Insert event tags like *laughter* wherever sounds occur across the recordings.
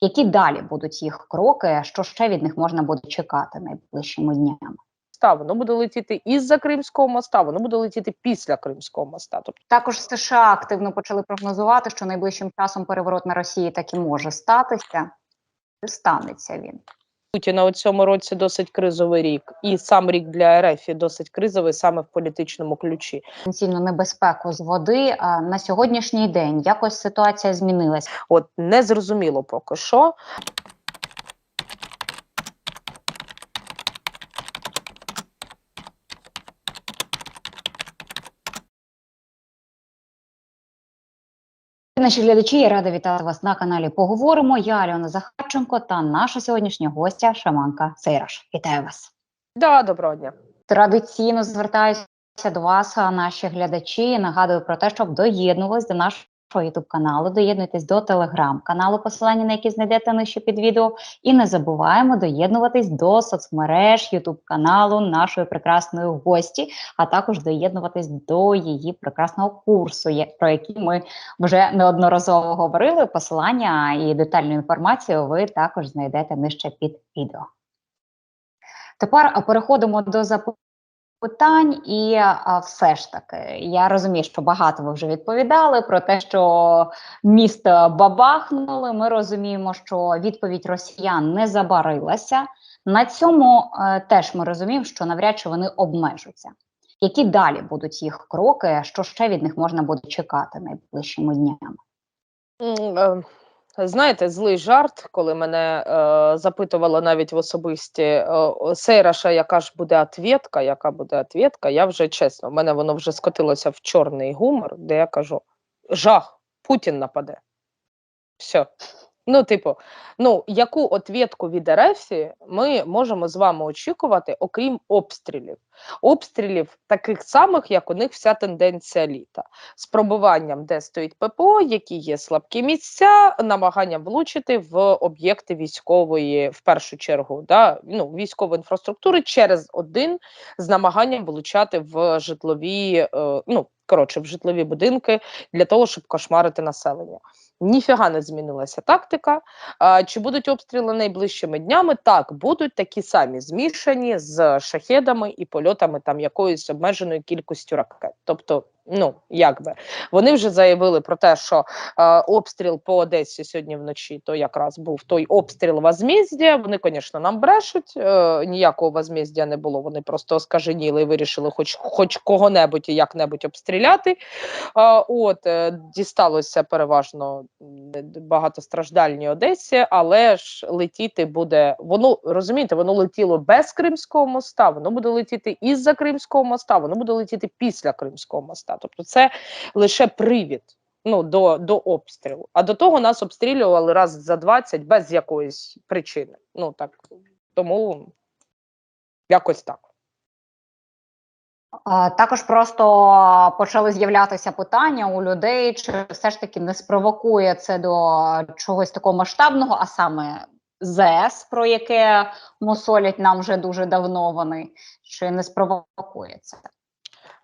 Які далі будуть їх кроки? Що ще від них можна буде чекати найближчими днями? моста, воно буде летіти із-за Кримського моста, воно буде летіти після Кримського моста. Тобто Також США активно почали прогнозувати, що найближчим часом переворот на Росії так і може статися. Станеться він? Путіна у цьому році досить кризовий рік, і сам рік для РФ досить кризовий саме в політичному ключі. Пенсійну небезпеку з води а на сьогоднішній день якось ситуація змінилась. От не зрозуміло поки що. Наші глядачі, я рада вітати вас на каналі. Поговоримо. Я Альона Захарченко та наша сьогоднішня гостя Шаманка Сейраш. Вітаю вас. Да, доброго дня. Традиційно звертаюся до вас, наші глядачі. Нагадую про те, щоб доєднувались до нашого youtube каналу, доєднуйтесь до телеграм-каналу, посилання на які знайдете нижче під відео. І не забуваємо доєднуватись до соцмереж youtube каналу нашої прекрасної гості, а також доєднуватись до її прекрасного курсу, про який ми вже неодноразово говорили. Посилання і детальну інформацію ви також знайдете нижче під відео. Тепер переходимо до запитань, і все ж таки, я розумію, що багато ви вже відповідали про те, що місто бабахнули. Ми розуміємо, що відповідь росіян не забарилася. На цьому е, теж ми розуміємо, що навряд чи вони обмежаться. Які далі будуть їх кроки? Що ще від них можна буде чекати найближчими днями? Знаєте, злий жарт, коли мене е, запитувала навіть в особисті е, Сейраша, яка ж буде ответка, яка буде ответка, я вже чесно, в мене воно вже скотилося в чорний гумор, де я кажу: жах, Путін нападе. Все. Ну, типу, ну, яку ответку від РФ ми можемо з вами очікувати, окрім обстрілів? Обстрілів таких самих, як у них вся тенденція літа з пробуванням, де стоїть ППО, які є слабкі місця, намаганням влучити в об'єкти військової, в першу чергу, да, ну, військової інфраструктури через один з намаганням влучати в житлові, е, ну коротше, в житлові будинки для того, щоб кошмарити населення. Ніфіга не змінилася тактика. Чи будуть обстріли найближчими днями? Так, будуть такі самі змішані з шахедами і польотами там якоїсь обмеженою кількістю ракет. Тобто, ну якби вони вже заявили про те, що е, обстріл по Одесі сьогодні вночі, то якраз був той обстріл возмездя. Вони, звісно, нам брешуть. Е, ніякого возмездя не було. Вони просто оскаженіли і вирішили, хоч хоч кого-небудь і як-небудь обстріляти. Е, от е, дісталося переважно багатостраждальній Одесі, але ж летіти буде воно розумієте, воно летіло без Кримського моста, воно буде летіти із-за Кримського моста, воно буде летіти після Кримського моста. Тобто, це лише привід. Ну, до, до обстрілу. А до того нас обстрілювали раз за 20 без якоїсь причини. Ну так тому якось так. Також просто почали з'являтися питання у людей, чи все ж таки не спровокує це до чогось такого масштабного, а саме ЗС, про яке мусолять нам вже дуже давно вони, чи не спровокує це?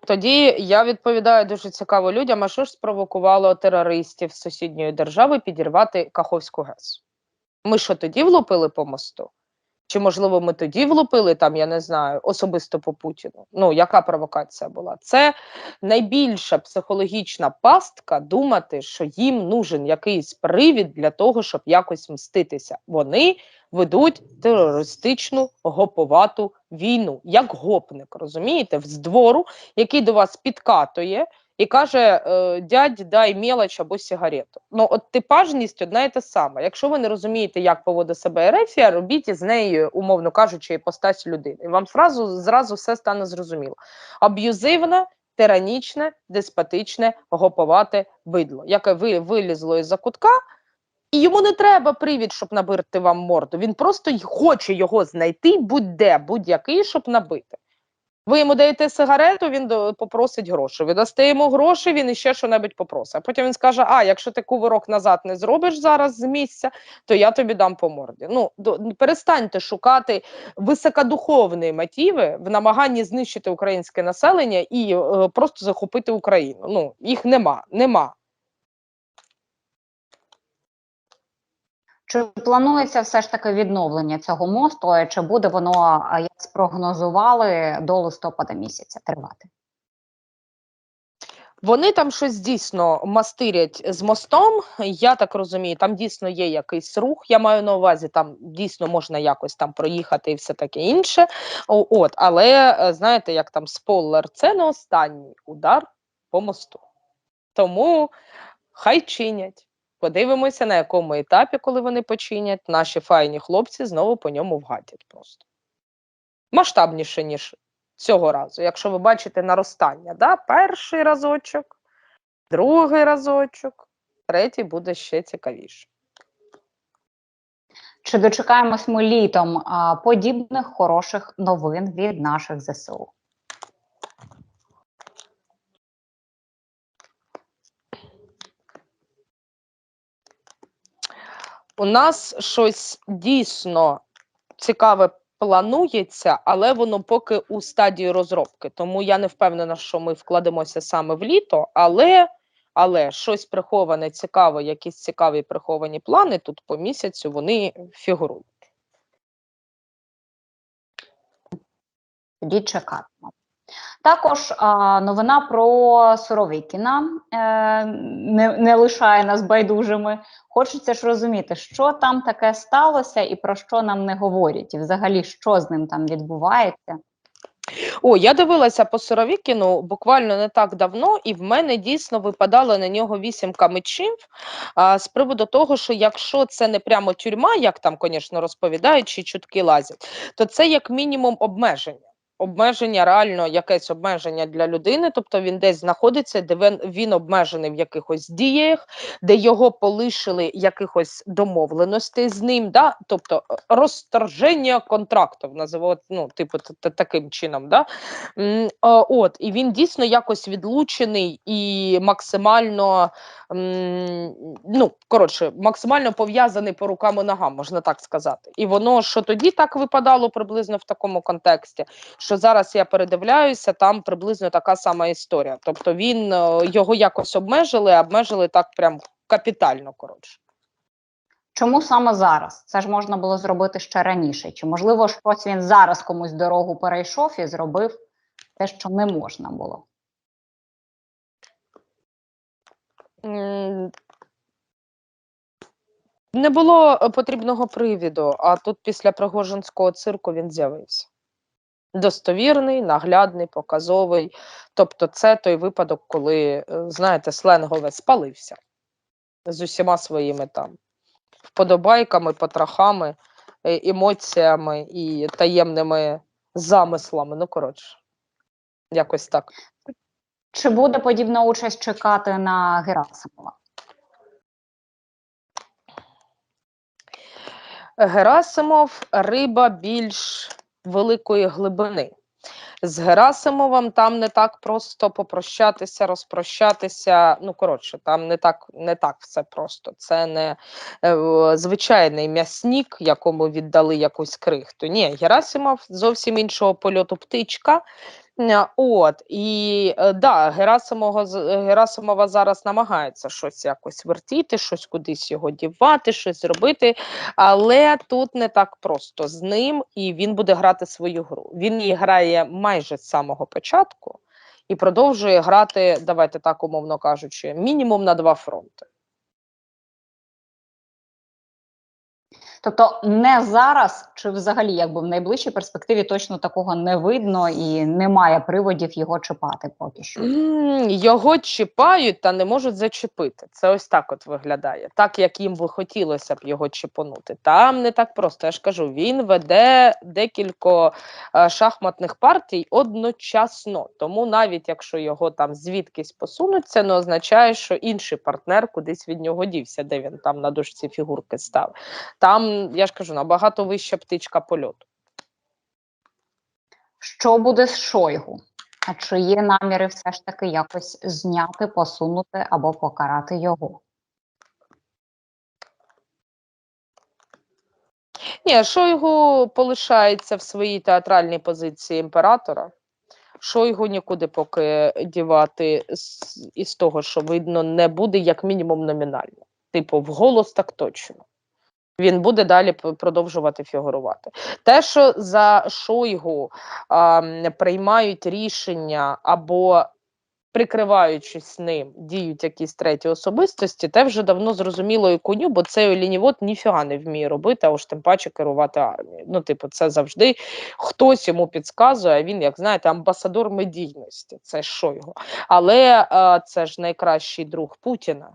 Тоді я відповідаю дуже цікаво людям, а що ж спровокувало терористів з сусідньої держави підірвати Каховську ГЕС? Ми що тоді влупили по мосту? Чи, можливо, ми тоді влупили там, я не знаю, особисто по Путіну? Ну, яка провокація була? Це найбільша психологічна пастка думати, що їм нужен якийсь привід для того, щоб якось мститися. Вони ведуть терористичну гоповату війну, як гопник, розумієте, з двору, який до вас підкатує і каже: е, дядь, дай мелоч або сигарету. Ну, от типажність одна і та сама. Якщо ви не розумієте, як поводить себе Ерефія, робіть із нею, умовно кажучи, іпостась людини. І вам зразу, зразу все стане зрозуміло. Аб'юзивна, тиранічне, деспотичне, гоповате бидло, яке ви вилізло із-за кутка. І йому не треба привід, щоб набити вам морду. Він просто хоче його знайти будь-де, будь-який, щоб набити. Ви йому даєте сигарету, він попросить гроші. Ви дасте йому гроші, він іще що-небудь попросить. А потім він скаже: А, якщо ти кувирок назад не зробиш зараз з місця, то я тобі дам по морді. Ну, перестаньте шукати високодуховні мотиви в намаганні знищити українське населення і е, просто захопити Україну. Ну, їх нема, нема. Чи планується все ж таки відновлення цього мосту, чи буде воно, як спрогнозували, до листопада місяця тривати? Вони там щось дійсно мастирять з мостом. Я так розумію, там дійсно є якийсь рух. Я маю на увазі, там дійсно можна якось там проїхати і все таке інше. От, але е, знаєте, як там спойлер, це не останній удар по мосту. Тому хай чинять. Подивимося, на якому етапі, коли вони починять, наші файні хлопці знову по ньому вгатять просто. Масштабніше, ніж цього разу. Якщо ви бачите наростання, да? перший разочок, другий разочок, третій буде ще цікавіше. Чи дочекаємось ми літом подібних хороших новин від наших ЗСУ? У нас щось дійсно цікаве планується, але воно поки у стадії розробки. Тому я не впевнена, що ми вкладемося саме в літо, але, але щось приховане, цікаве, якісь цікаві приховані плани тут по місяцю вони фігурують. Тоді чекатимемо. Також новина про Суровікіна е, не, не лишає нас байдужими. Хочеться ж розуміти, що там таке сталося і про що нам не говорять, і взагалі що з ним там відбувається. О, я дивилася по Сировікіну буквально не так давно, і в мене дійсно випадало на нього вісімка мечів а, з приводу того, що якщо це не прямо тюрма, як там, звісно, розповідають, чи чутки лазять, то це як мінімум обмеження. Обмеження, реально якесь обмеження для людини, тобто він десь знаходиться, де він, він обмежений в якихось діях, де його полишили якихось домовленостей з ним, да? тобто е, розторження контрактів, називають, ну, типу, т- т- таким чином. Да? От, і він дійсно якось відлучений і максимально, ну, коротше, максимально пов'язаний по рукам і ногам, можна так сказати. І воно, що тоді так випадало приблизно в такому контексті, що зараз я передивляюся, там приблизно така сама історія. Тобто він е, його якось обмежили, обмежили так прям капітально, коротше. Чому саме зараз? Це ж можна було зробити ще раніше. Чи можливо щось він зараз комусь дорогу перейшов і зробив те, що не можна було? Не було е, потрібного привіду, а тут після Пригожинського цирку він з'явився. Достовірний, наглядний, показовий. Тобто, це той випадок, коли, е, знаєте, сленгове спалився з усіма своїми там вподобайками, потрохами, е, емоціями і таємними замислами. Ну, коротше, якось так. Чи буде подібна участь чекати на Герасимова? Герасимов риба більш великої глибини. З Герасимовим там не так просто попрощатися, розпрощатися. Ну, коротше, там не так, не так все просто. Це не е, звичайний м'ясник, якому віддали якусь крихту. Ні, Герасимов зовсім іншого польоту птичка. Ня, От і е, да, Герасимова, з- Герасимова зараз намагається щось якось вертіти, щось кудись його дівати, щось робити. Але тут не так просто з ним, і він буде грати свою гру. Він її грає майже з самого початку і продовжує грати, давайте так умовно кажучи, мінімум на два фронти. Тобто не зараз, чи взагалі якби в найближчій перспективі точно такого не видно і немає приводів його чіпати поки що. Його чіпають та не можуть зачепити. Це ось так от виглядає. Так як їм би хотілося б його чіпонути. Там не так просто. Я ж кажу, він веде декілька е, шахматних партій одночасно. Тому навіть якщо його там звідкись посунуться, не означає, що інший партнер кудись від нього дівся, де він там на дошці фігурки став. Там, я ж кажу, набагато вища птичка польоту. Що буде з Шойгу? А чи є наміри все ж таки якось зняти, посунути або покарати його? Ні, Шойгу полишається в своїй театральній позиції імператора. Шойгу нікуди поки дівати із того, що видно, не буде, як мінімум номінально. Типу, вголос так точно. Він буде далі продовжувати фігурувати. Те, що за Шойгу а, приймають рішення або прикриваючись ним, діють якісь треті особистості, те вже давно зрозуміло і коню, бо цей олінівод ніфіга не вміє робити, а уж тим паче керувати армією. Ну, типу, це завжди хтось йому підказує, а він, як знаєте, амбасадор медійності. Це Шойгу. Але е, це ж найкращий друг Путіна.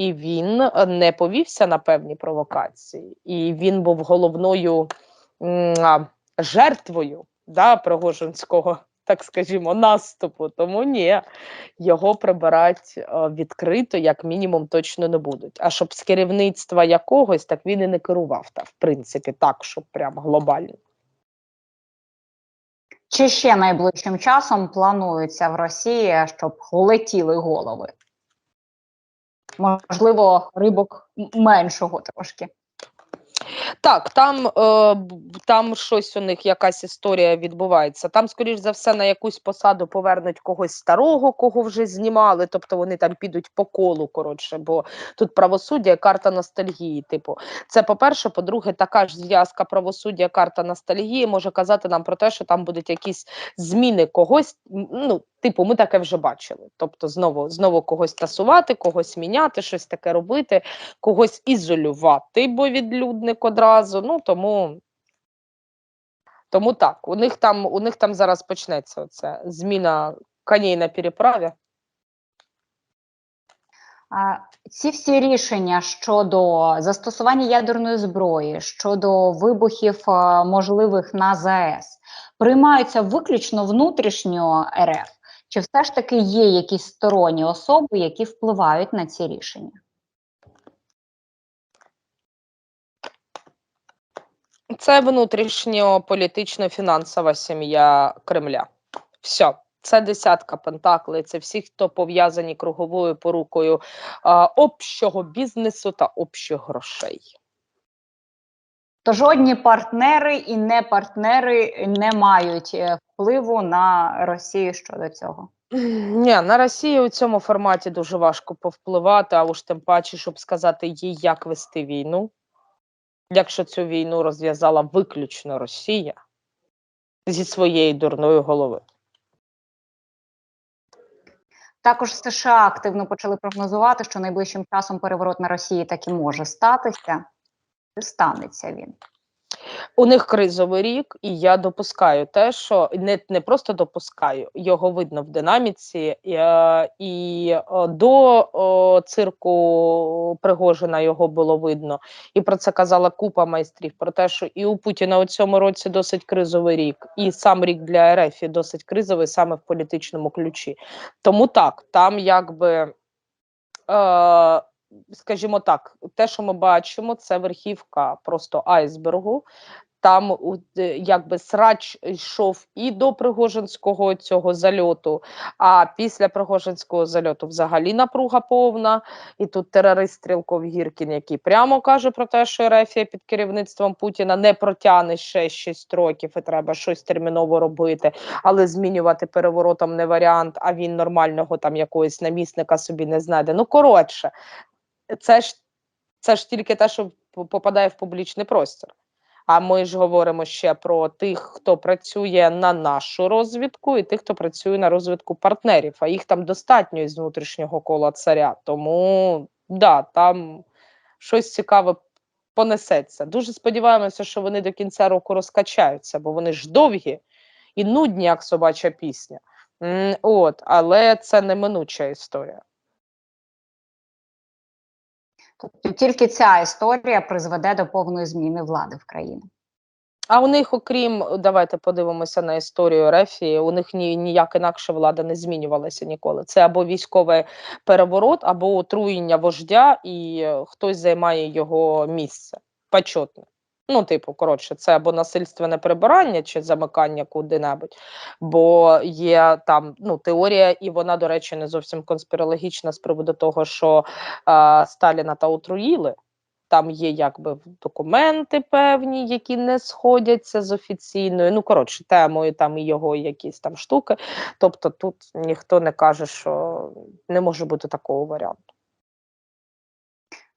І він е, не повівся на певні провокації, і він був головною жертвою да, Пригожинського, *laughs* так скажімо, наступу. Тому ні, його прибирать е, відкрито, як мінімум, точно не будуть. А щоб з керівництва якогось, так він і не керував, та, в принципі, так, щоб прям глобально. Чи ще найближчим часом планується в Росії, щоб летіли голови? Можливо, рибок меншого трошки. Так, там, е, там щось у них якась історія відбувається. Там, скоріш за все, на якусь посаду повернуть когось старого, кого вже знімали. Тобто вони там підуть по колу. Коротше, бо тут правосуддя, карта ностальгії. Типу, це по-перше, по-друге, така ж зв'язка правосуддя, карта ностальгії може казати нам про те, що там будуть якісь зміни когось. Ну, типу, ми таке вже бачили. Тобто, знову знову когось тасувати, когось міняти, щось таке робити, когось ізолювати, бо відлюдник одразу. Ну тому. Тому так, у них там у них там зараз почнеться оце зміна коней на переправі. Ці всі рішення щодо застосування ядерної зброї, щодо вибухів можливих на ЗАЕС приймаються виключно внутрішньо РФ, чи все ж таки є якісь сторонні особи, які впливають на ці рішення? Це внутрішньополітично-фінансова сім'я Кремля. Все. Це десятка пентаклей, це всі, хто пов'язані круговою порукою а, общого бізнесу та общих грошей. То жодні партнери і не партнери не мають е, впливу на Росію щодо цього. Ні, на Росію у цьому форматі дуже важко повпливати, а уж тим паче, щоб сказати їй, як вести війну. Якщо цю війну розв'язала виключно Росія зі своєї дурної голови. Також США активно почали прогнозувати, що найближчим часом переворот на Росії таки може статися. Чи станеться він? У них кризовий рік, і я допускаю те, що не, не просто допускаю, його видно в динаміці. е, І е, до о, цирку Пригожина його було видно. І про це казала купа майстрів. Про те, що і у Путіна у цьому році досить кризовий рік, і сам рік для РФ досить кризовий саме в політичному ключі. Тому так, там якби. Е, скажімо так, те, що ми бачимо, це верхівка просто айсбергу. Там е, якби срач йшов і до Пригожинського цього зальоту, а після Пригожинського зальоту взагалі напруга повна. І тут терорист Стрілков Гіркін, який прямо каже про те, що Ерефія під керівництвом Путіна не протягне ще 6 років, і треба щось терміново робити, але змінювати переворотом не варіант, а він нормального там якогось намісника собі не знайде. Ну коротше, це ж це ж тільки те, що попадає в публічний простір. А ми ж говоримо ще про тих, хто працює на нашу розвідку, і тих, хто працює на розвідку партнерів. А їх там достатньо із внутрішнього кола царя. Тому да, там щось цікаве понесеться. Дуже сподіваємося, що вони до кінця року розкачаються, бо вони ж довгі і нудні, як собача пісня. От, але це неминуча історія. Тобто тільки ця історія призведе до повної зміни влади в країні. А у них, окрім, давайте подивимося на історію Рефії, у них ні, ніяк інакше влада не змінювалася ніколи. Це або військовий переворот, або отруєння вождя, і е, хтось займає його місце. Почетне. Ну, типу, коротше, це або насильственне прибирання чи замикання куди-небудь, бо є там ну, теорія, і вона, до речі, не зовсім конспірологічна з приводу того, що е, Сталіна та отруїли. Там є якби документи певні, які не сходяться з офіційною. Ну, коротше, темою там і його якісь там штуки. Тобто тут ніхто не каже, що не може бути такого варіанту.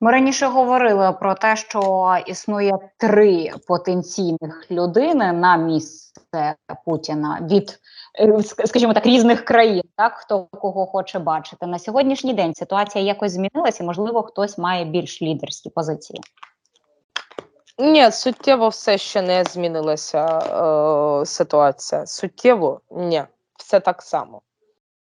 Ми раніше говорили про те, що існує три потенційних людини на місце Путіна від, е, скажімо так, різних країн, так хто кого хоче бачити. На сьогоднішній день ситуація якось змінилася, можливо, хтось має більш лідерські позиції. Ні, суттєво все ще не змінилася е, ситуація. Суттєво ні, все так само.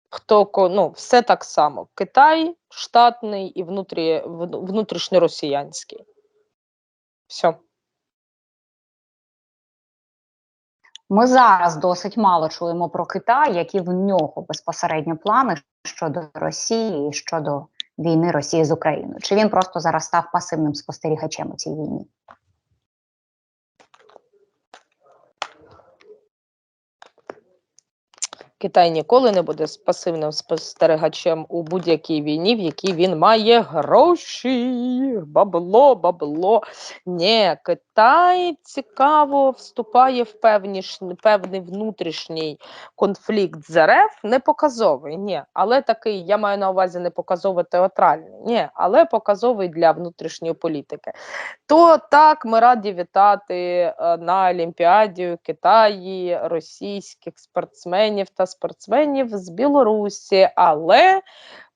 Хто ну, все так само. Китай штатний і внутрі, внутрішньоросіянський. Все. Ми зараз досить мало чуємо про Китай, які в нього безпосередньо плани щодо Росії і щодо війни Росії з Україною. Чи він просто зараз став пасивним спостерігачем у цій війні? Китай ніколи не буде пасивним спостерігачем у будь-якій війні, в якій він має гроші, бабло, бабло. Ні, Китай цікаво вступає в певні, певний внутрішній конфлікт з РФ, не показовий, ні. Але такий, я маю на увазі не показово театральний, ні, але показовий для внутрішньої політики. То так ми раді вітати е, на Олімпіаді у Китаї російських спортсменів та спортсменів з Білорусі, але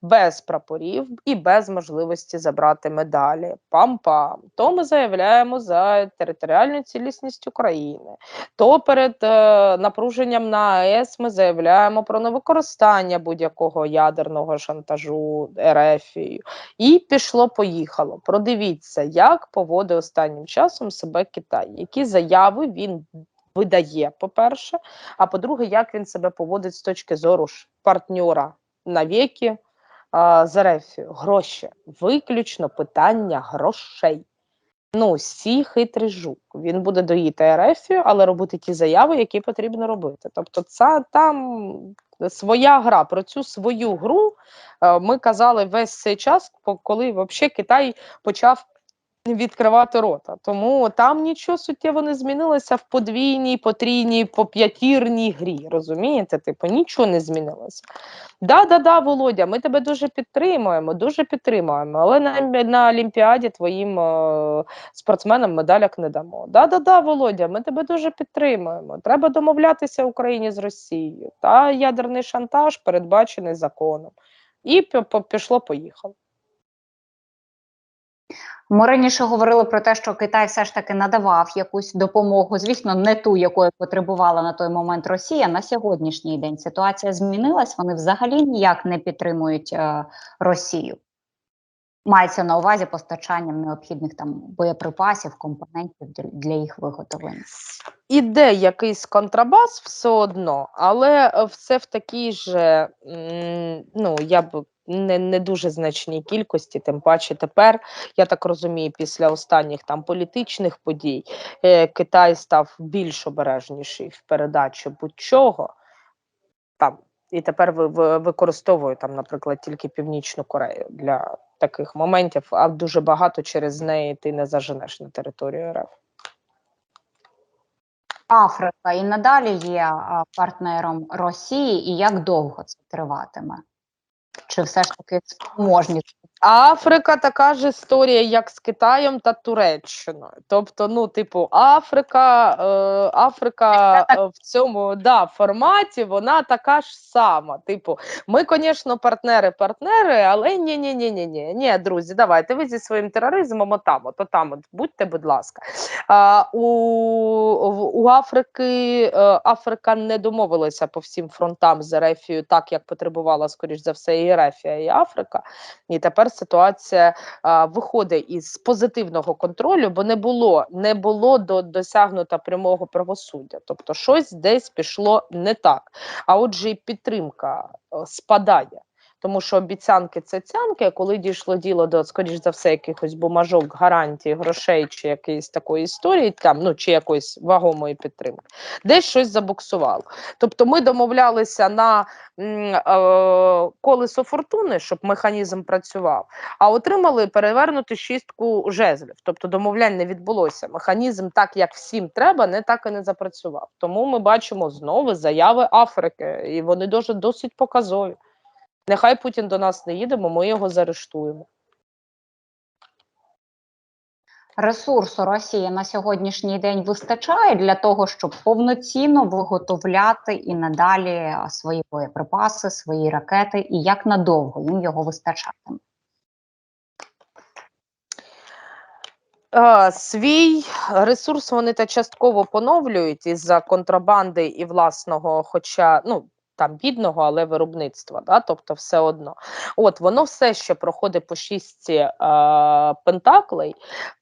без прапорів і без можливості забрати медалі. Пам-пам. То ми заявляємо за територіальну цілісність України. То перед е, напруженням на АЕС ми заявляємо про невикористання будь-якого ядерного шантажу Ерефією. І пішло-поїхало. Продивіться, як поводить останнім часом себе Китай, які заяви він видає, по-перше, а по-друге, як він себе поводить з точки зору ж партньора навіки а, з Ерефією. Гроші. Виключно питання грошей. Ну, сі хитрий жук. Він буде доїти Ерефію, але робити ті заяви, які потрібно робити. Тобто, це там своя гра. Про цю свою гру е, ми казали весь цей час, коли взагалі Китай почав відкривати рота. Тому там нічого суттєво не змінилося в подвійній, потрійній, по п'ятірній грі. Розумієте? Типу, нічого не змінилося. Да, да, да, Володя, ми тебе дуже підтримуємо, дуже підтримуємо, але на, на Олімпіаді твоїм е, спортсменам медаляк не дамо. Да, да, да, Володя, ми тебе дуже підтримуємо. Треба домовлятися Україні з Росією. Та ядерний шантаж передбачений законом. І пішло-поїхало. Ми раніше говорили про те, що Китай все ж таки надавав якусь допомогу, звісно, не ту, якої потребувала на той момент Росія. На сьогоднішній день ситуація змінилась. Вони взагалі ніяк не підтримують е, Росію. Мається на увазі постачанням необхідних там боєприпасів, компонентів для- їх виготовлення. Іде якийсь контрабас все одно, але все в такій же, ну, я б не, не дуже значній кількості, тим паче тепер, я так розумію, після останніх там політичних подій е, Китай став більш обережніший в передачі будь-чого. Там, і тепер ви, ви, використовує там, наприклад, тільки Північну Корею для таких моментів, а дуже багато через неї ти не заженеш на територію РФ. Африка і надалі є партнером Росії, і як довго це триватиме? Чи все ж таки спроможність? Африка така ж історія, як з Китаєм та Туреччиною. Тобто, ну, типу, Африка, е, Африка е, в цьому да, форматі вона така ж сама. Типу, ми, звісно, партнери-партнери, але ні, ні, ні, ні, ні, ні, друзі, давайте ви зі своїм тероризмом отам, от, отам, от, будьте, будь ласка. А, у, у Африки е, Африка не домовилася по всім фронтам з Ерефією так, як потребувала, скоріш за все, і Ерефія, і Африка. І тепер ситуація а, виходить із позитивного контролю, бо не було, не було до досягнуто прямого правосуддя. Тобто щось десь пішло не так. А отже, і підтримка е, спадає. Тому що обіцянки це цянки, коли дійшло діло до, скоріш за все, якихось бумажок, гарантій, грошей чи якоїсь такої історії, там, ну чи якоїсь вагомої підтримки, десь щось забуксувало. Тобто ми домовлялися на е, колесо фортуни, щоб механізм працював, а отримали перевернути шістку жезлів. Тобто домовлянь не відбулося. Механізм, так як всім треба, не так і не запрацював. Тому ми бачимо знову заяви Африки, і вони дуже досить показові. Нехай Путін до нас не їде, бо ми його заарештуємо. ресурсу Росії на сьогоднішній день вистачає для того, щоб повноцінно виготовляти і надалі свої боєприпаси, свої ракети, і як надовго їм його вистачатиме? Свій ресурс вони та частково поновлюють із-за контрабанди і власного, хоча ну там бідного, але виробництва, да? тобто все одно. От воно все ще проходить по шістці е, пентаклей.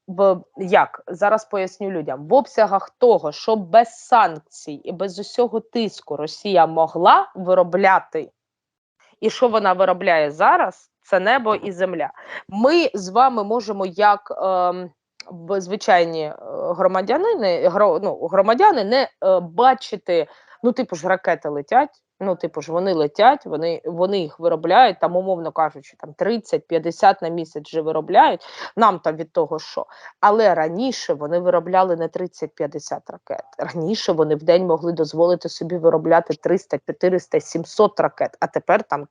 В як зараз поясню людям в обсягах того, що без санкцій і без усього тиску Росія могла виробляти, і що вона виробляє зараз, це небо і земля. Ми з вами можемо як. ем, б- звичайні е, громадянини, гро, ну, громадяни не е, бачити, ну, типу ж, ракети летять. Ну, типу ж, вони летять, вони, вони їх виробляють, там, умовно кажучи, там 30-50 на місяць вже виробляють. Нам там від того що. Але раніше вони виробляли не 30-50 ракет. Раніше вони в день могли дозволити собі виробляти 300, 400, 700 ракет, а тепер там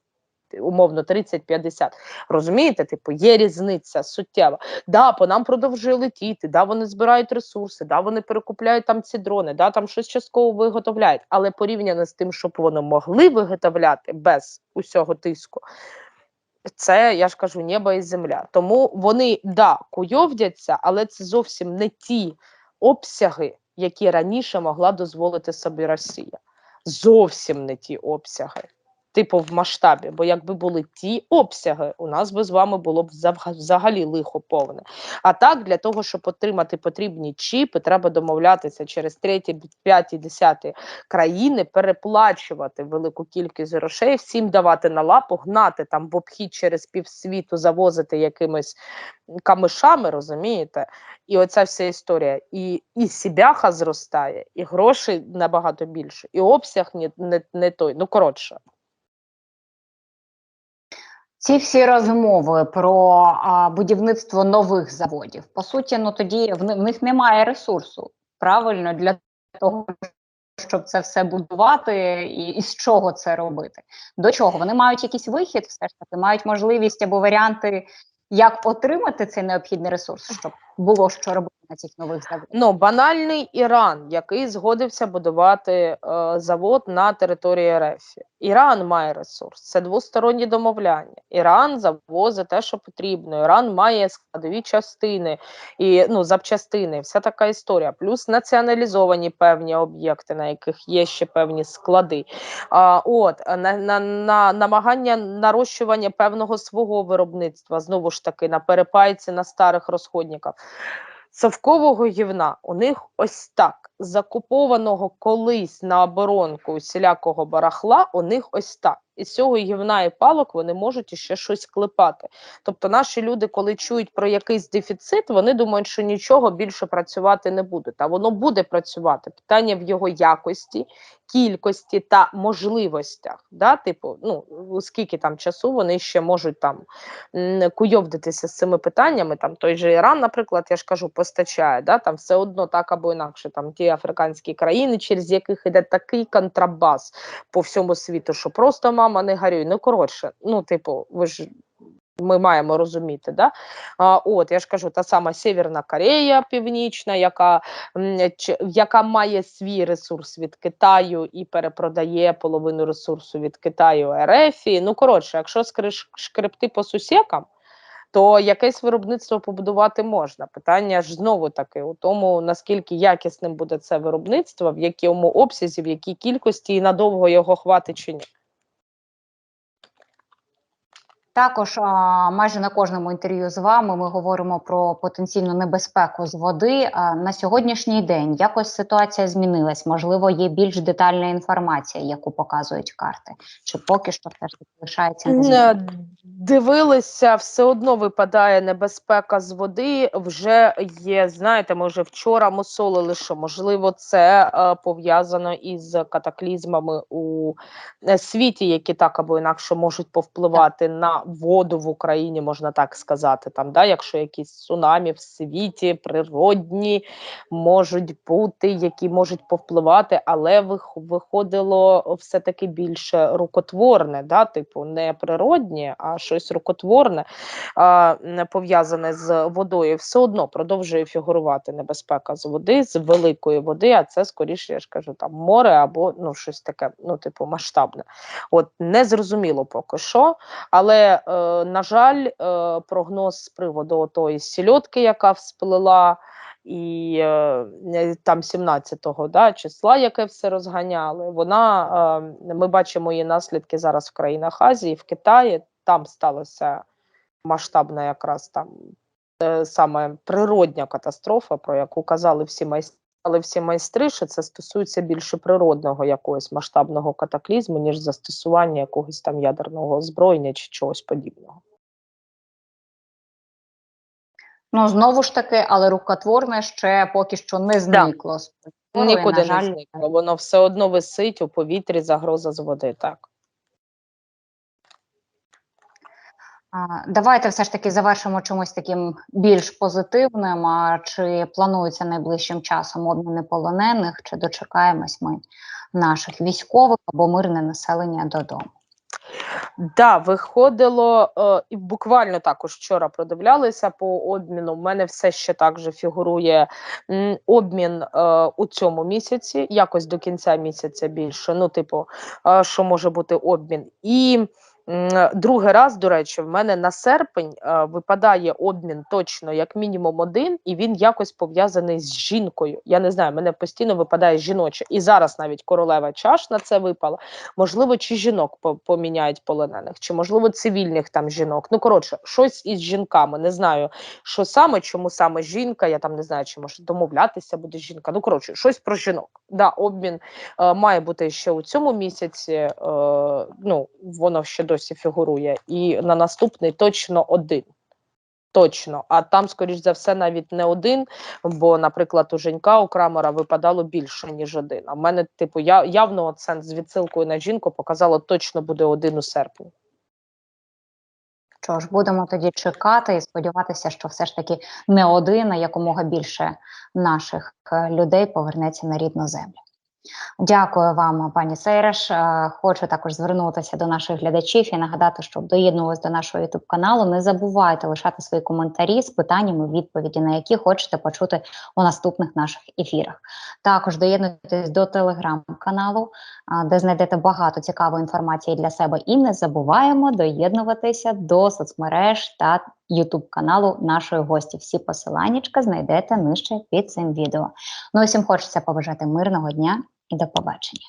умовно 30-50. Розумієте? Типу, є різниця суттєва. Да, по нам продовжує летіти, да, вони збирають ресурси, да, вони перекупляють там ці дрони, да, там щось частково виготовляють, але порівняно з тим, щоб вони могли виготовляти без усього тиску, це я ж кажу небо і земля. Тому вони да куйовдяться, але це зовсім не ті обсяги, які раніше могла дозволити собі Росія. Зовсім не ті обсяги. Типу в масштабі, бо якби були ті обсяги, у нас би з вами було б взагалі лихо повне. А так, для того, щоб отримати потрібні чіпи, треба домовлятися через треті, п'яті, десяті країни, переплачувати велику кількість грошей, всім давати на лапу, гнати там в обхід через півсвіту, завозити якимись камишами, розумієте? І оця вся історія. І, і сібяха зростає, і грошей набагато більше, і обсяг не, не, не той. Ну, коротше. Ці всі розмови про а, будівництво нових заводів, по суті, ну тоді в, в них немає ресурсу правильно для того, щоб це все будувати, і, і з чого це робити. До чого вони мають якийсь вихід, все ж таки мають можливість або варіанти, як отримати цей необхідний ресурс, щоб було що робити на цих нових заводах. Ну, банальний Іран, який згодився будувати е, завод на території РФ. Іран має ресурс, це двосторонні домовляння. Іран завозить те, що потрібно. Іран має складові частини і ну, запчастини, вся така історія. Плюс націоналізовані певні об'єкти, на яких є ще певні склади. А, от на, на, на намагання нарощування певного свого виробництва знову ж таки на перепайці на старих розходниках. Совкового гівна у них ось так закупованого колись на оборонку усілякого барахла, у них ось так. Із цього гівна і палок вони можуть іще щось клепати. Тобто наші люди, коли чують про якийсь дефіцит, вони думають, що нічого більше працювати не буде. Та воно буде працювати. Питання в його якості, кількості та можливостях. Да? Типу, ну скільки там часу вони ще можуть там куйовдитися з цими питаннями. Там той же Іран, наприклад, я ж кажу, постачає. Да? Там все одно так або інакше. Там ті африканські країни, через яких іде такий контрабас по всьому світу, що просто мама не горюй. Ну коротше, ну типу, ви ж. Ми маємо розуміти, да? А, от я ж кажу, та сама Северна Корея Північна, яка, яка має свій ресурс від Китаю і перепродає половину ресурсу від Китаю РФ. Ну коротше, якщо шкребти по сусікам, то якесь виробництво побудувати можна. Питання ж знову таки у тому, наскільки якісним буде це виробництво, в якому обсязі, в якій кількості і надовго його хватить чи ні. Також а, майже на кожному інтерв'ю з вами ми говоримо про потенційну небезпеку з води. А, на сьогоднішній день якось ситуація змінилась. Можливо, є більш детальна інформація, яку показують карти, чи поки що все ж лишається? Дивилися, все одно випадає небезпека з води. Вже є, знаєте, ми вже вчора мусолили, що можливо це е, пов'язано із катаклізмами у е, світі, які так або інакше можуть повпливати на воду в Україні, можна так сказати. Там, да, якщо якісь цунамі в світі природні можуть бути, які можуть повпливати, але вих- виходило все таки більше рукотворне, да, типу не природні, а щось рукотворне, пов'язане з водою, все одно продовжує фігурувати небезпека з води, з великої води, а це скоріше, я ж кажу, там море або ну щось таке, ну типу масштабне. От не зрозуміло поки що, але е, на жаль, е, прогноз з приводу тої сільотки, яка всплила. І е, там 17-го да, числа, яке все розганяли, вона е, ми бачимо її наслідки зараз в країнах Азії, в Китаї. Там сталося масштабна якраз там е, саме природня катастрофа, про яку казали всі майстри. Але всі майстри, що це стосується більше природного якогось масштабного катаклізму, ніж застосування якогось там ядерного озброєння чи чогось подібного. Ну знову ж таки, але рукотворне ще поки що не зникло. простору, Нікуди жаль, не зникло, воно все одно висить у повітрі, загроза з води. Так. А, Давайте все ж таки завершимо чимось таким більш позитивним. А чи планується найближчим часом обміни полонених, чи дочекаємось ми наших військових або мирне населення додому? Да, виходило е, і буквально також вчора продивлялися по обміну. У мене все ще так же фігурує обмін е, у цьому місяці, якось до кінця місяця більше. Ну, типу, е, що може бути обмін. І другий раз, до речі, в мене на серпень е, випадає обмін точно як мінімум один, і він якось пов'язаний з жінкою. Я не знаю, мене постійно випадає жіноче. І зараз навіть королева чаш на це випала. Можливо, чи жінок поміняють полонених, чи можливо цивільних там жінок. Ну коротше, щось із жінками. Не знаю, що саме, чому саме жінка. Я там не знаю, чи може домовлятися буде жінка. Ну коротше, щось про жінок. Да, обмін е, має бути ще у цьому місяці. Е, ну воно ще досі фігурує, і на наступний точно один. Точно, а там, скоріш за все, навіть не один, бо, наприклад, у Женька у Крамера випадало більше, ніж один. А в мене, типу, я явно от сенс з відсилкою на жінку показало, точно буде один у серпні. Що ж, будемо тоді чекати і сподіватися, що все ж таки не один, а якомога більше наших е, людей повернеться на рідну землю. Дякую вам, пані Сейреш. Е, Хочу також звернутися до наших глядачів і нагадати, щоб доєднувалися до нашого youtube каналу. Не забувайте лишати свої коментарі з питаннями, відповіді на які хочете почути у наступних наших ефірах. Також доєднуйтесь до телеграм-каналу, де знайдете багато цікавої інформації для себе. І не забуваємо доєднуватися до соцмереж та youtube каналу нашої гості. Всі посиланнячка знайдете нижче під цим відео. Ну і всім хочеться побажати мирного дня і до побачення.